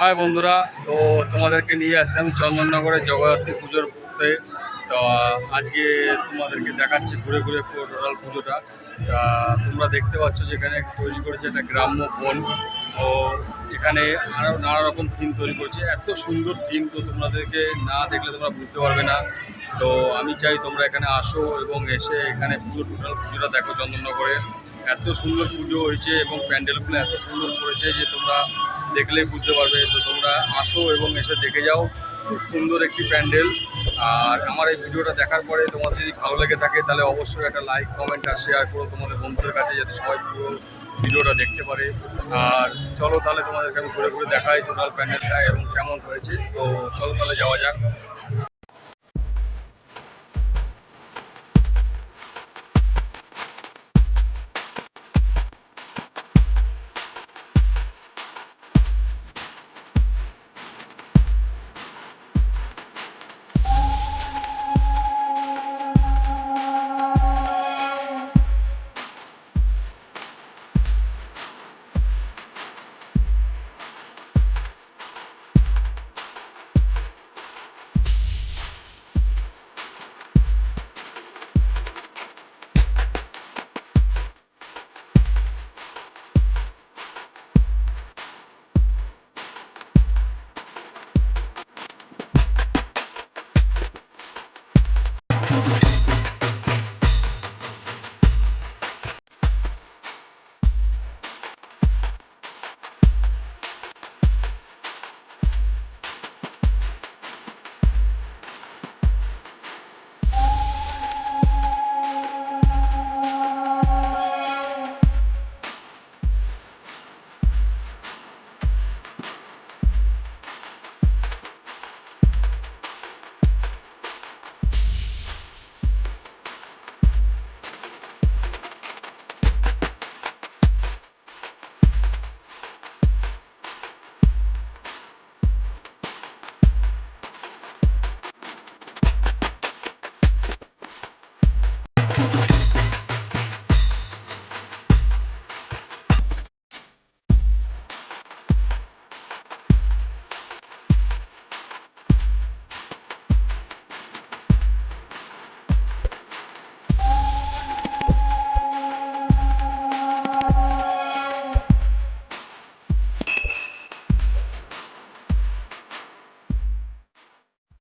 High বন্ধুরা, তো তোমাদেরকে নিয়ে আসছি আমি চন্দননগরের জগদ্ধাত্রী পুজোর তে তো আজকে তোমাদেরকে দেখাচ্ছি ঘুরে ঘুরে টোটাল পুজোটা। তা, তোমরা দেখতে পাচ্ছ যে এখানে তৈরি করেছে একটা গ্রাম্য ফোন ও এখানে আরও নানা রকম থিম তৈরি করেছে। এত সুন্দর থিম তো তোমাদেরকে না দেখলে তোমরা বুঝতে পারবে না। তো, আমি চাই তোমরা এখানে আসো এবং এসে এখানে পুজো টোটাল পুজোটা দেখো চন্দননগরে। এত সুন্দর পুজো হয়েছে এবং প্যান্ডেলগুলো এত সুন্দর করেছে যে তোমরা দেখলেই বুঝতে পারবে। তো তোমরা আসো এবং এসে দেখে যাও। খুব সুন্দর একটি প্যান্ডেল। আর আমার এই ভিডিওটা দেখার পরে তোমাদের যদি ভালো লেগে থাকে, তাহলে অবশ্যই একটা লাইক, কমেন্ট আর শেয়ার করো তোমাদের বন্ধুদের কাছে যাতে সবাই পুরো ভিডিওটা দেখতে পারে। আর চলো তাহলে তোমাদেরকে আমি ঘুরে ঘুরে দেখাই টোটাল প্যান্ডেলটা এবং কেমন হয়েছে। তো চলো তাহলে যাওয়া যাক।